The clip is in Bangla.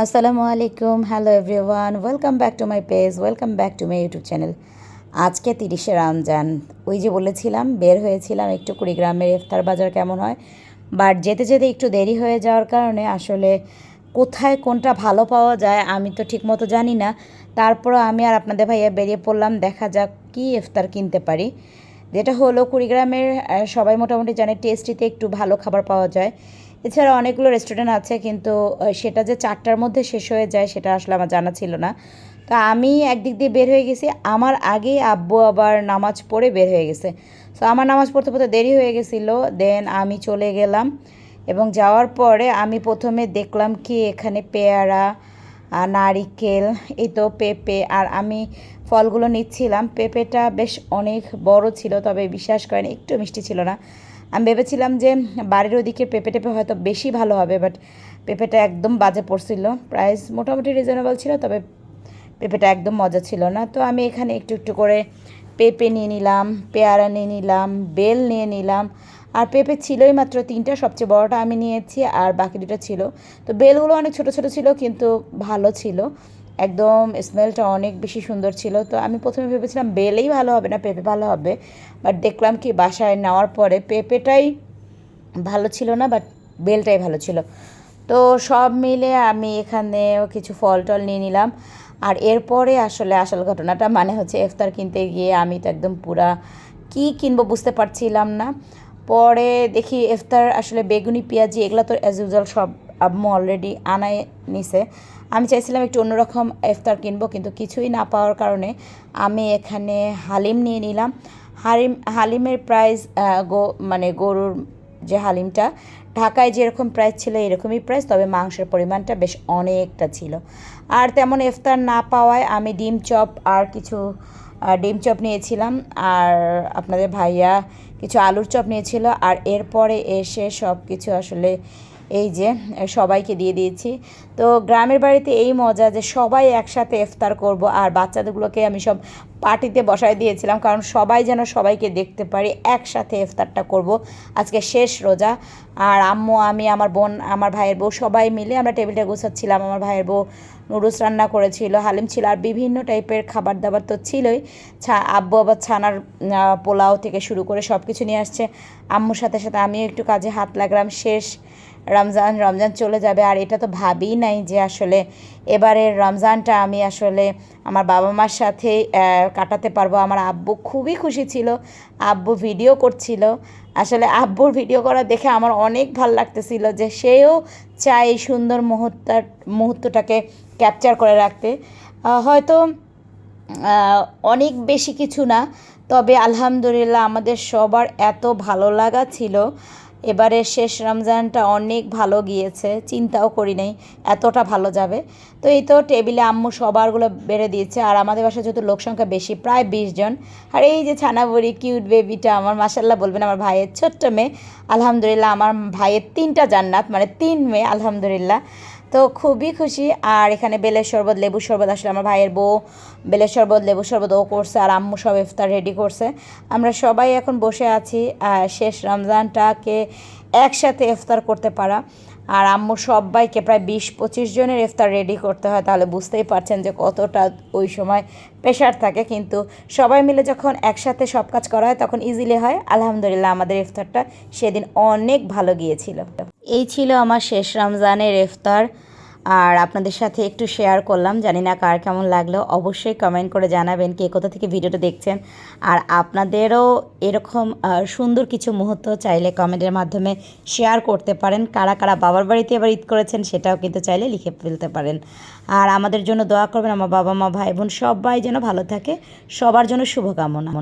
আসসালামু আলাইকুম, hello everyone, welcome back to my page, welcome back to my YouTube channel. আজকে তিরিশে রমজান, ওই যে বলেছিলাম, বের হয়েছিলাম একটু কুড়িগ্রামের ইফতার বাজার কেমন হয়, বাট যেতে যেতে একটু দেরি হয়ে যাওয়ার কারণে আসলে কোথায় কোনটা ভালো পাওয়া যায় আমি তো ঠিকমতো জানি না। তারপরও আমি আর আপনাদের ভাইয়া বেরিয়ে পড়লাম, দেখা যাক কী ইফতার কিনতে পারি। যেটা হলো কুড়িগ্রামের সবাই মোটামুটি জানে টেস্টিতে একটু ভালো খাবার পাওয়া যায়। এছাড়া অনেকগুলো রেস্টুরেন্ট আছে, কিন্তু সেটা যে চারটার মধ্যে শেষ হয়ে যায় সেটা আসলে আমার জানা ছিল না। তো আমি একদিক দিয়ে বের হয়ে গেছি, আমার আগেই আব্বু আবার নামাজ পড়ে বের হয়ে গেছে। তো আমার নামাজ পড়তে পড়তে দেরি হয়ে গেছিল দেন আমি চলে গেলাম এবং যাওয়ার পরে আমি প্রথমে দেখলাম কি এখানে পেয়ারা নারিকেল, এই তো পেঁপে, আর আমি ফলগুলো নিচ্ছিলাম। পেঁপেটা বেশ অনেক বড় ছিল, তবে বিশ্বাস করেন একটু মিষ্টি ছিল না। আমি ভেবেছিলাম যে বাড়ির ওদিকে পেঁপে টেপে হয়তো বেশি ভালো হবে বাট পেঁপেটা একদম বাজে পড়ছিল। প্রাইস মোটামুটি রিজনেবল ছিল, তবে পেঁপেটা একদম মজা ছিল না। তো আমি এখানে একটু একটু করে পেঁপে নিয়ে নিলাম, পেয়ারা নিয়ে নিলাম, বেল নিয়ে নিলাম, আর পেঁপে ছিলই মাত্র তিনটা, সবচেয়ে বড়টা আমি নিয়েছি, আর বাকি দুটো ছিল। তো বেলগুলো অনেক ছোট ছোট ছিল, কিন্তু ভালো ছিল। একদম স্মেলটা অনেক বেশি সুন্দর ছিল। তো আমি প্রথমে ভেবেছিলাম বেলেই ভালো হবে না, পেঁপে ভালো হবে। বাট দেখলাম কি, বাসায় নেওয়ার পরে পেঁপেটাই ভালো ছিল না বাট বেলটাই ভালো ছিল। তো সব মিলে আমি এখানে কিছু ফল টল নিয়ে নিলাম। আর এরপরে আসলে আসল ঘটনাটা মানে হচ্ছে ইফতার কিনতে গিয়ে আমি তো একদম পুরা কি কিনবো বুঝতে পারছিলাম না। পরে দেখি ইফতার আসলে বেগুনি, পেঁয়াজি, এগুলো তো অ্যাজ ইউজুয়াল সব আম্মু অলরেডি আনায় নিছে। আমি চাইছিলাম একটু অন্যরকম ইফতার কিনবো, কিন্তু কিছুই না পাওয়ার কারণে আমি এখানে হালিম নিয়ে নিলাম। হালিম, হালিমের প্রাইস গো মানে গরুর যে হালিমটা, ঢাকায় যেরকম প্রাইস ছিল এরকমই প্রাইস তবে মাংসের পরিমাণটা বেশ অনেকটা ছিল। আর তেমন ইফতার না পাওয়ায় আমি ডিম চপ আর কিছু ডিম চপ নিয়েছিলাম, আর আপনাদের ভাইয়া কিছু আলুর চপ নিয়েছিল, আর এরপরে এসে সব কিছু আসলে এই যে সবাইকে দিয়ে দিয়েছি। তো গ্রামের বাড়িতে এই মজা যে সবাই একসাথে ইফতার করব আর বাচ্চাদেরগুলোকে আমি সব পার্টিতে বসায় দিয়েছিলাম, কারণ সবাই যেন সবাইকে দেখতে পারি, একসাথে ইফতারটা করব। আজকে শেষ রোজা, আর আম্মু, আমি, আমার বোন, আমার ভাইয়ের বউ সবাই মিলে আমরা টেবিলটা গুছাচ্ছিলাম। আমার ভাইয়ের বউ নুডলস রান্না করেছিল, হালিম ছিল, আর বিভিন্ন টাইপের খাবার দাবার তো ছিলই। ছা, আব্বু আবার ছানার পোলাও থেকে শুরু করে সব কিছু নিয়ে আসছে। আম্মুর সাথে সাথে আমিও একটু কাজে হাত লাগলাম, শেষ রমজান রমজান চলে যাবে। আর এটা তো ভাবি নাই যে আসলে এবারে রমজানটা আমি আসলে আমার বাবা মার সাথে কাটাতে পারব। আমার আব্বু খুবই খুশি ছিল। আব্বু ভিডিও করছিল। আসলে আব্বুর ভিডিও করা দেখে আমার অনেক ভালো লাগতেছিল যে সেও চায় এই সুন্দর মুহূর্তটা মুহূর্তটাকে ক্যাপচার করে রাখতে। হয়তো অনেক বেশি কিছু না, তবে আলহামদুলিল্লাহ আমাদের সবার এত ভালো লাগা ছিল। এবারে শেষ রমজানটা অনেক ভালো গিয়েছে, চিন্তাও করি নাই, এতটা ভালো যাবে। তো এই তো টেবিলে আম্মু সবারগুলো বেড়ে দিয়েছে, আর আমাদের বাসায় যেহেতু লোক সংখ্যা বেশি, প্রায় বিশ জন। আর এই যে ছানাবড়ি কিউট বেবিটা আমার মাসাল্লাহ বলবেন আমার ভাইয়ের ছোট্ট মেয়ে। আলহামদুলিল্লাহ, আমার ভাইয়ের তিনটা জান্নাত মানে তিন মেয়ে, আলহামদুলিল্লাহ। তো খুবই খুশি। আর এখানে বেলের শরবত, লেবু শরবত আসলে আমার ভাইয়ের বউ। বেলের শরবত, লেবু শরবত ও করছে আর আম্মু সব ইফতার রেডি করছে। আমরা সবাই এখন বসে আছি শেষ রমজানটাকে একসাথে ইফতার করতে পারা। আর আম্মু সবাইকে প্রায় বিশ পঁচিশ জনের ইফতার রেডি করতে হয়, তাহলে বুঝতেই পারছেন যে কতটা ওই সময় প্রেশার থাকে। কিন্তু সবাই মিলে যখন একসাথে সব কাজ করা হয়, তখন ইজিলি হয়। আলহামদুলিল্লাহ, আমাদের ইফতারটা সেদিন অনেক ভালো গিয়েছিল। এই ছিল আমার শেষ রমজানের ইফতার। আর আপনাদের সাথে একটু শেয়ার করলাম, জানি না কার কেমন লাগল, অবশ্যই কমেন্ট করে জানাবেন কে কোথা থেকে ভিডিওটা দেখছেন। আর আপনাদেরও এরকম সুন্দর কিছু মুহূর্ত চাইলে কমেন্টের মাধ্যমে শেয়ার করতে পারেন। কারা কারা বাবার বাড়িতে এবার ঈদ করেছেন সেটাও কিন্তু চাইলে লিখে ফেলতে পারেন। আর আমাদের জন্য দোয়া করবেন আমার বাবা মা ভাই বোন সবাই যেন ভালো থাকে, সবার জন্য শুভকামনা।